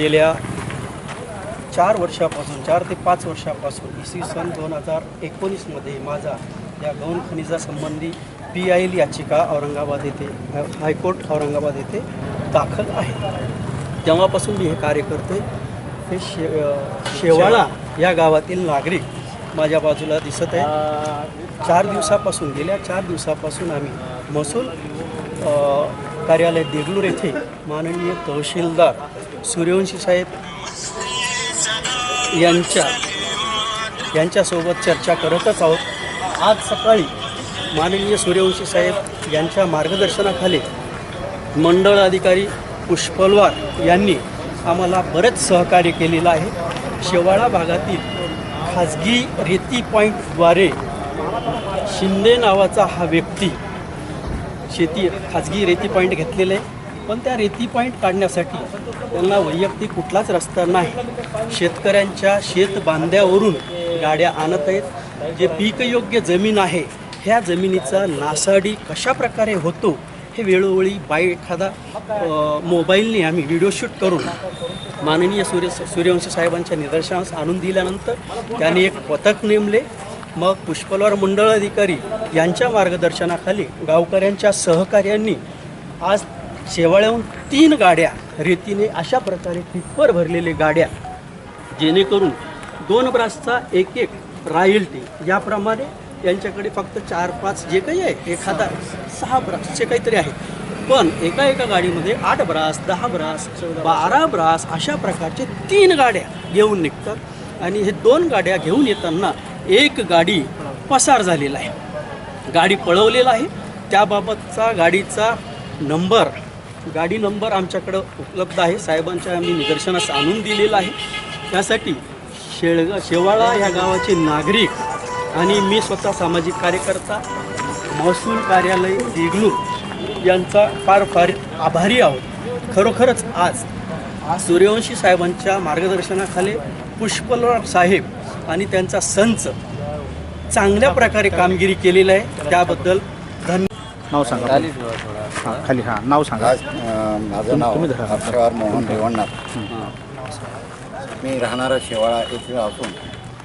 गेल्या चार वर्षापासून चार ते पाच वर्षापासून इसवी सन दोन हजार एकोणीसमध्ये माझा या गौण खनिजासंबंधी पी आय एल याचिका औरंगाबाद येथे हायकोर्ट औरंगाबाद येथे दाखल आहे. तेव्हापासून मी हे कार्य करते हे शे शेवाळा या गावातील नागरिक माझ्या बाजूला दिसत आहे. चार दिवसापासून गेल्या चार दिवसापासून आम्ही महसूल कार्यालय देगलूर येथे माननीय तहसीलदार सूर्यवंशी साहेब यांच्या यांच्यासोबत चर्चा करतच आहोत. आज सकाळी माननीय सूर्यवंशी साहेब यांच्या मार्गदर्शनाखाली मंडळ अधिकारी पुष्पलवार यांनी आम्हाला बरेच सहकार्य केलेलं आहे. शेवाळा भागातील खाजगी रेती पॉईंटद्वारे शिंदे नावाचा हा व्यक्ती शेती खाजगी रेती पॉईंट घेतलेले आहे. पण त्या रेती पॉईंट काढण्यासाठी त्यांना वैयक्तिक कुठलाच रस्ता नाही. शेतकऱ्यांच्या शेत बांध्यावरून गाड्या आणत आहेत. जे पीकयोग्य जमीन आहे ह्या जमिनीचा नासाडी कशा प्रकारे होतो हे वेळोवेळी बाय एखादा मोबाईलने आम्ही व्हिडिओ शूट करून माननीय सूर्य सूर्यवंशी साहेबांच्या निदर्शनास आणून दिल्यानंतर त्यांनी एक पथक नेमले. मग पुष्पलवार मंडळ अधिकारी यांच्या मार्गदर्शनाखाली गावकऱ्यांच्या सहकार्यांनी आज शेवाळ्याहून तीन गाड्या रेतीने अशा प्रकारे टिप्पर भरलेले गाड्या जेणेकरून दोन ब्रासचा एक एक राहील ते याप्रमाणे यांच्याकडे फक्त चार पाच जे काही आहे एखादा सहा ब्रासचे काहीतरी आहे. पण एका एका गाडीमध्ये आठ ब्रास दहा ब्रास बारा ब्रास अशा प्रकारचे तीन गाड्या घेऊन निघतात. आणि हे दोन गाड्या घेऊन येताना एक गाडी पसार झालेला आहे. गाडी पळवलेला आहे. त्याबाबतचा गाडीचा नंबर गाडी नंबर आमच्याकडं उपलब्ध आहे. साहेबांच्या आम्ही निदर्शनास आणून दिलेला आहे. त्यासाठी शेळगा शेवाळा ह्या गावाचे नागरिक आणि मी स्वतः सामाजिक कार्यकर्ता महसूल कार्यालय देगलूर यांचा फार फार आभारी आहोत. खरोखरच आज सूर्यवंशी साहेबांच्या मार्गदर्शनाखाली पुष्पलराव साहेब आणि त्यांचा संच चांगल्या प्रकारे कामगिरी केलेलं आहे. त्याबद्दल नाव सांगा हां खाली हां नाव सांगा. आज अं, माझं नाव तुम्ही धरा. अक्षर मोहन रेवणनाथ मी राहणारा शेवाळा येथे असून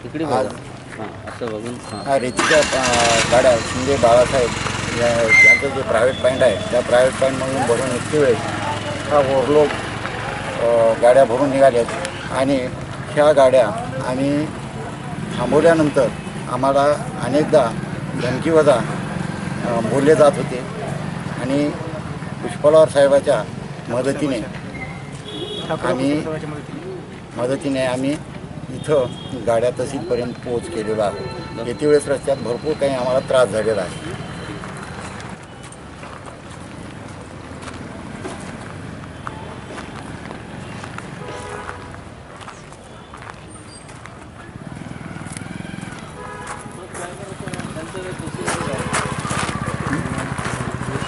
इकडे आज बघा हां असं बघून. हां. हा रेतीच्या अं, गाड्या शिंदे बाळासाहेब या यांचं जे प्रायव्हेट पॉईंट आहे त्या प्रायव्हेट पॉईंटमधून भरून निघते वेळेस हा ओव्हरलोड अं, गाड्या भरून निघाल्यात. आणि ह्या गाड्या आम्ही थांबवल्यानंतर आम्हाला अनेकदा धमकीवजा बोलले जात होते. आणि पुष्पलावर साहेबाच्या मदतीने आम्ही मदतीने. आम्ही इथं गाड्या तहसीलपर्यंत पोच केलेलो आहोत. येते वेळेस रस्त्यात भरपूर काही आम्हाला त्रास झालेला आहे.